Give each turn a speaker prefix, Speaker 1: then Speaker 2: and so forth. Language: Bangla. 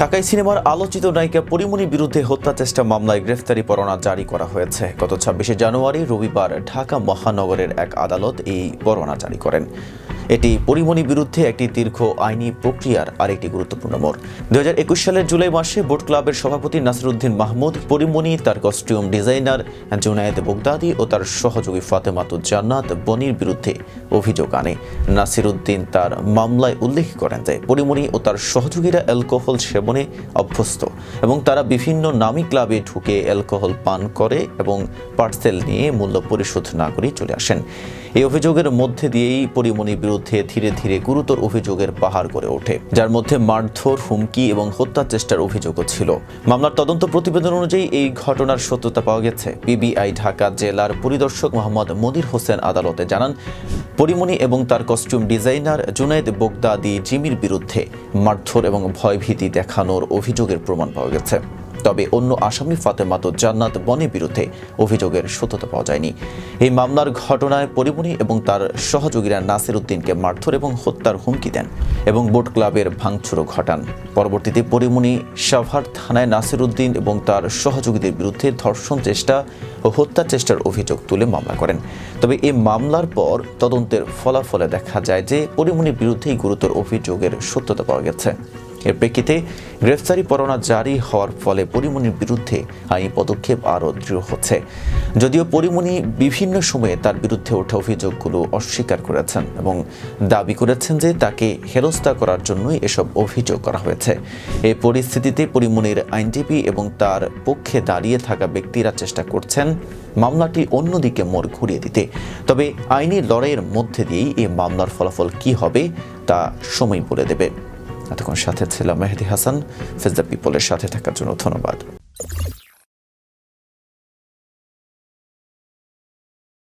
Speaker 1: ঢাকায় সিনেমার আলোচিত নায়িকা পরিমণির বিরুদ্ধে হত্যা চেষ্টা মামলায় গ্রেফতারি পরোয়ানা জারি করা হয়েছে। গত ছাব্বিশে জানুয়ারি রবিবার ঢাকা মহানগরের এক আদালত এই পরোয়ানা জারি করেন। এটি পরিমণির বিরুদ্ধে একটি দীর্ঘ আইনি প্রক্রিয়ার আরেকটি গুরুত্বপূর্ণ মোড়। দু সালের জুলাই মাসে বোট ক্লাবের সভাপতি নাসিরুদ্দিন মাহমুদ, পরিমণি, তার কস্টিউম ডিজাইনার জুনায়েদ বগদাদি ও তার সহযোগী ফাতেমাতুজ জান্নাত বনির বিরুদ্ধে অভিযোগ আনে। নাসিরুদ্দিন তার মামলায় উল্লেখ করেন যে, পরিমণি ও তার সহযোগীরা অ্যালকোহল সেবনে অভ্যস্ত এবং তারা বিভিন্ন নামী ক্লাবে ঢুকে অ্যালকোহল পান করে এবং পার্সেল নিয়ে মূল্য পরিশোধ না করে চলে আসেন। এই অভিযোগের মধ্যে দিয়েই পরিমণির বিরুদ্ধে ধীরে ধীরে গুরুতর অভিযোগের পাহাড় গড়ে ওঠে, যার মধ্যে মারধর, হুমকি এবং হত্যা চেষ্টার অভিযোগও ছিল। মামলার তদন্ত প্রতিবেদন অনুযায়ী এই ঘটনার সত্যতা পাওয়া গেছে। পিবিআই ঢাকা জেলার পরিদর্শক মোহাম্মদ মনির হোসেন আদালতে জানান, পরিমণি এবং তার কস্টিউম ডিজাইনার জুনাইদ বোগদাদি জিমির বিরুদ্ধে মারধর এবং ভয়ভীতি দেখানোর অভিযোগের প্রমাণ পাওয়া গেছে। তবে অন্য আসামি ফাতেমাতো জান্নাত বনের বিরুদ্ধে অভিযোগের সত্যতা পাওয়া যায়নি। এই মামলার ঘটনায় পরিমণি এবং তার সহযোগীরা নাসির উদ্দিনকে মারধর এবং হত্যার হুমকি দেন এবং বোট ক্লাবের ভাঙচুরও ঘটান। পরবর্তীতে পরিমণি সাভার থানায় নাসির উদ্দিন এবং তার সহযোগীদের বিরুদ্ধে ধর্ষণ চেষ্টা ও হত্যা চেষ্টার অভিযোগ তুলে মামলা করেন। তবে এই মামলার পর তদন্তের ফলাফলে দেখা যায় যে পরিমণির বিরুদ্ধেই গুরুতর অভিযোগের সত্যতা পাওয়া গেছে। এর প্রেক্ষিতে গ্রেফতারি পরোয়ানা জারি হওয়ার ফলে পরিমণির বিরুদ্ধে আইনি পদক্ষেপ আরও দৃঢ় হচ্ছে। যদিও পরিমণি বিভিন্ন সময়ে তার বিরুদ্ধে ওঠা অভিযোগগুলো অস্বীকার করেছেন এবং দাবি করেছেন যে তাকে হেরস্তা করার জন্যই এসব অভিযোগ করা হয়েছে। এই পরিস্থিতিতে পরিমণির আইনজীবী এবং তার পক্ষে দাঁড়িয়ে থাকা ব্যক্তিরা চেষ্টা করছেন মামলাটি অন্যদিকে মোড় ঘুরিয়ে দিতে। তবে আইনি লড়াইয়ের মধ্যে দিয়েই এই মামলার ফলাফল কি হবে তা সময় বলে দেবে। এতক্ষণ সাথে ছিলাম মেহেদি হাসান। ফেজ দ্য পিপলের সাথে থাকার জন্য ধন্যবাদ।